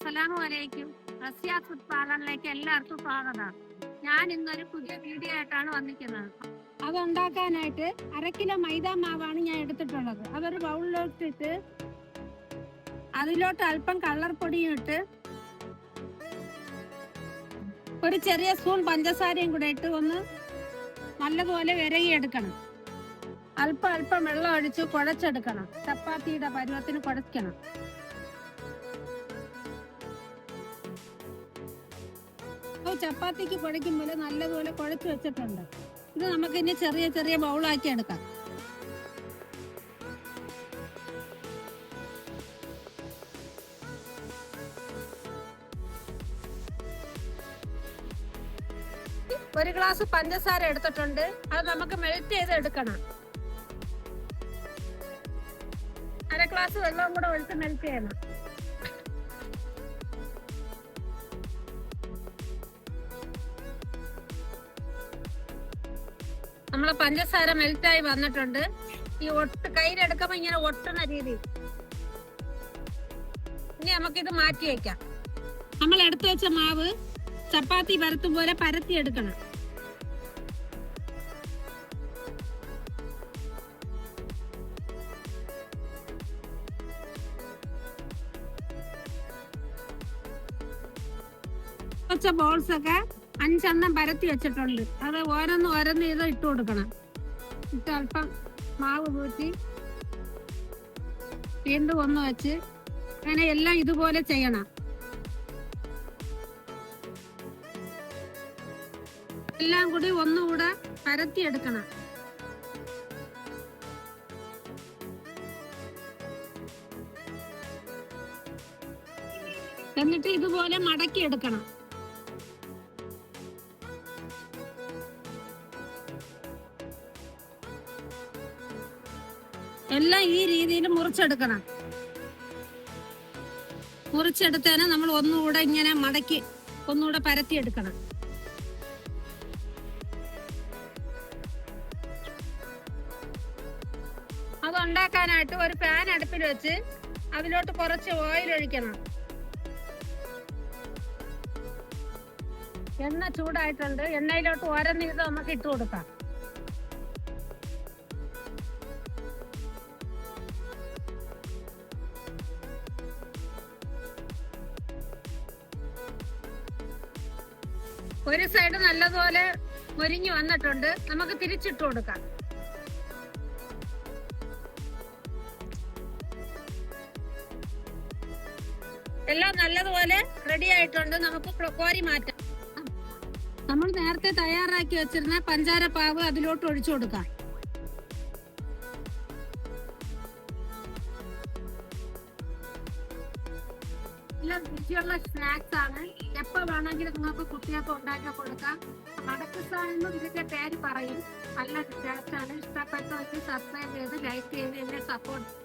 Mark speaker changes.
Speaker 1: അസ്സലാമു അലൈക്കും എല്ലാവർക്കും സ്വാഗതം. ഞാൻ ഇന്നൊരു പുതിയ വീഡിയോ ആയിട്ടാണ് വന്നിരിക്കുന്നത്. അത് ഉണ്ടാക്കാനായിട്ട് അര മൈദ മാവാണ് ഞാൻ എടുത്തിട്ടുള്ളത്. അതൊരു ബൗളിലോട്ടിട്ട് അതിലോട്ട് അല്പം കളർ പൊടിയും ഇട്ട് ഒരു ചെറിയ സ്പൂൺ പഞ്ചസാരയും കൂടെ ഇട്ട് ഒന്ന് നല്ലപോലെ വിരകി എടുക്കണം അല്പം അല്പം വെള്ളം ഒഴിച്ച് കുഴച്ചെടുക്കണം. ചപ്പാത്തിയുടെ പരുവത്തിന് കുഴയ്ക്കണം അപ്പോൾ ചപ്പാത്തിക്ക് കുഴയ്ക്കുമ്പോൾ നല്ലതുപോലെ കുഴച്ച് വെച്ചിട്ടുണ്ട്. ഇത് നമുക്ക് ഇനി ചെറിയ ചെറിയ ബൗളാക്കി എടുക്കാം. ഒരു ഗ്ലാസ് പഞ്ചസാര എടുത്തിട്ടുണ്ട്. അത് നമുക്ക് മെൽറ്റ് ചെയ്ത് എടുക്കണം. അര ഗ്ലാസ് വെള്ളവും കൂടെ ഒഴിച്ച് മെൽറ്റ് ചെയ്യണം. നമ്മളെ പഞ്ചസാര മെൽറ്റായി വന്നിട്ടുണ്ട്. ഈ ഒട്ട് കയ്യിലെടുക്കുമ്പോ ഇങ്ങനെ ഒട്ടുന്ന രീതി. ഇനി നമുക്കിത് മാറ്റി വയ്ക്കാം നമ്മൾ എടുത്തു വെച്ച മാവ് ചപ്പാത്തി പരത്തും പോലെ പരത്തി എടുക്കണം. ബോൾസ് ഒക്കെ അഞ്ചെണ്ണം പരത്തി വെച്ചിട്ടുണ്ട്. അത് ഓരോന്ന് ഓരോന്ന് ഇത് ഇട്ട് കൊടുക്കണം. ഇട്ട് അല്പം മാവ് കൂട്ടി വീണ്ടും ഒന്ന് വെച്ച് അങ്ങനെ എല്ലാം ഇതുപോലെ ചെയ്യണം. എല്ലാം കൂടി ഒന്നുകൂടെ പരത്തി എടുക്കണം. എന്നിട്ട് ഇതുപോലെ മടക്കി എടുക്കണം. എല്ലാം ഈ രീതിയിൽ മുറിച്ചെടുക്കണം. മുറിച്ചെടുത്തേനെ നമ്മൾ ഒന്നുകൂടെ ഇങ്ങനെ മടക്കി ഒന്നുകൂടെ പരത്തി എടുക്കണം അത് ഉണ്ടാക്കാനായിട്ട് ഒരു പാൻ അടുപ്പിൽ വെച്ച് അതിലോട്ട് കുറച്ച് ഓയിൽ ഒഴിക്കണം. എണ്ണ ചൂടായിട്ടുണ്ട്. എണ്ണയിലോട്ട് ഓരോ ഇത് നമുക്ക് ഇട്ട് കൊടുക്കാം ഒരു സൈഡ് നല്ലതുപോലെ മൊരിഞ്ഞു വന്നിട്ടുണ്ട്. നമുക്ക് തിരിച്ചിട്ട് കൊടുക്കാം. എല്ലാം നല്ലതുപോലെ റെഡി ആയിട്ടുണ്ട്. നമുക്ക് കോരി മാറ്റാം. നമ്മൾ നേരത്തെ തയ്യാറാക്കി വെച്ചിരുന്ന പഞ്ചാര പാവ് അതിലോട്ട് ഒഴിച്ചു കൊടുക്കാം. എല്ലാം രുചിയുള്ള സ്നാക്സ് ആണ്. എപ്പോ വേണമെങ്കിലും നിങ്ങൾക്ക് കുട്ടികൾക്ക് ഉണ്ടാക്കി കൊടുക്കാം. മടക്കുസ എന്നും ഇതിന്റെ പേര് പറയും. നല്ല സ്നാക്സ് ആണ്. ഇഷ്ടപ്പെട്ടവർക്ക് സബ്സ്ക്രൈബ് ചെയ്ത് ലൈക്ക് ചെയ്ത് എന്നെ സപ്പോർട്ട്